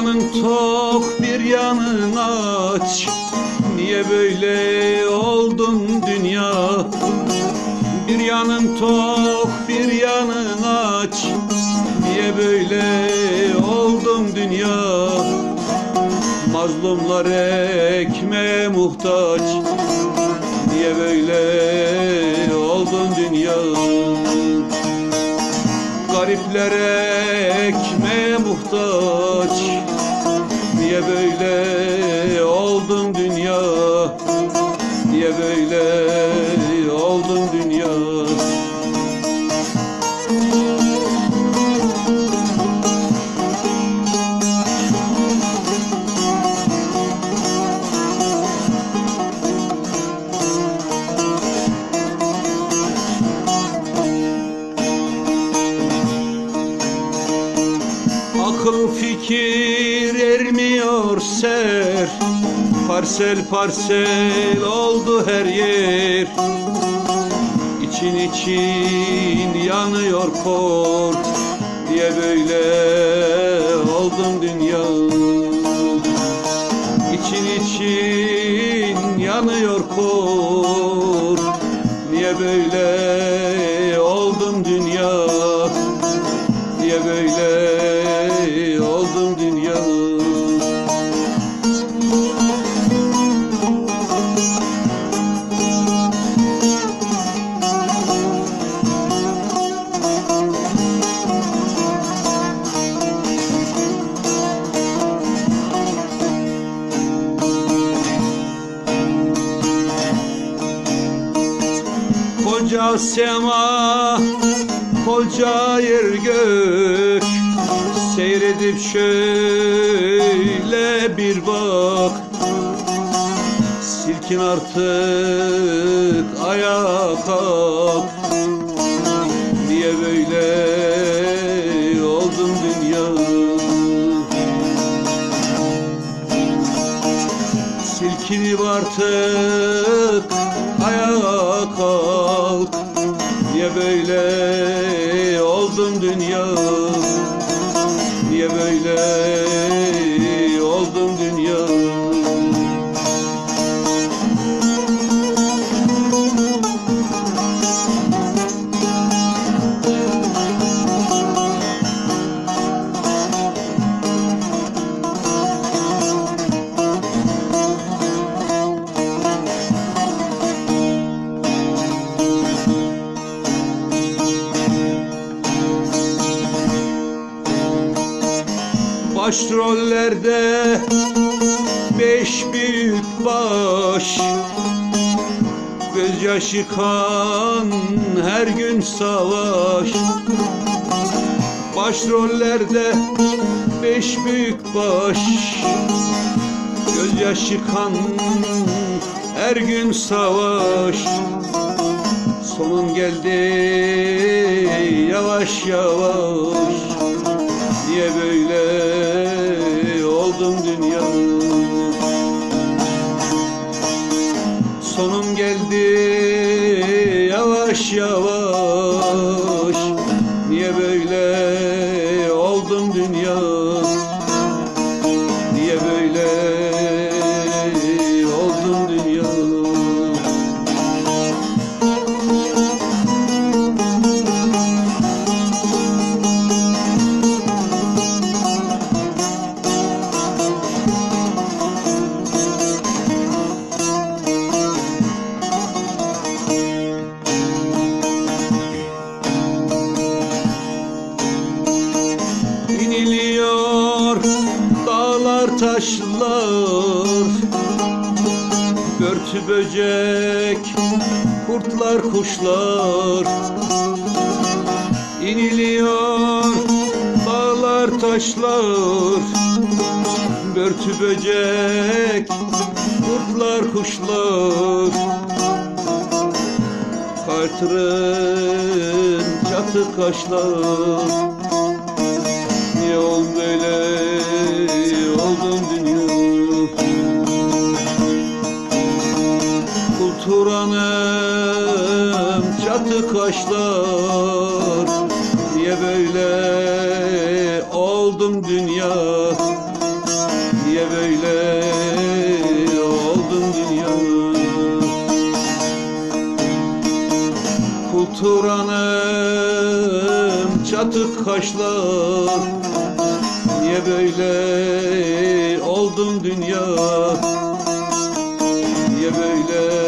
Yanın tok bir yanın aç. Niye böyle oldun dünya Bir yanın tok bir yanın aç. Niye böyle oldun dünya? Mazlumlar ekmeğe muhtaç. Niye böyle oldun dünya? Gariplere ekmeğe muhtaç. Niye böyle oldun dünya? Niye böyle oldun dünya Akıl fikir ermiyor ser. Parsel parsel oldu her yer. İçin için yanıyor kor Diye böyle oldun dünya. İçin için yanıyor kor Niye böyle Koca sema, koca yer gök. Seyredip şöyle bir bak. Silkin artık ayağa kalk Silkinip artık ayağa kalk. Niye böyle oldun dünya? Niye böyle Başrollerde beş büyük baş. Gözyaşı kan her gün savaş. Başrollerde beş büyük baş. Gözyaşı kan her gün savaş. Sonun geldi yavaş yavaş yavaş İniliyor dağlar taşlar. Börtü böcek kurtlar kuşlar. İniliyor dağlar taşlar. Börtü böcek kurtlar kuşlar. Kartırın çatı kaşlar Niye ol böyle oldun dünya Kulturanım çatı kaşlar Niye böyle oldum dünya? Niye böyle oldum dünya? Kulturanım çatık kaşlar Niye böyle oldun dünya? Niye böyle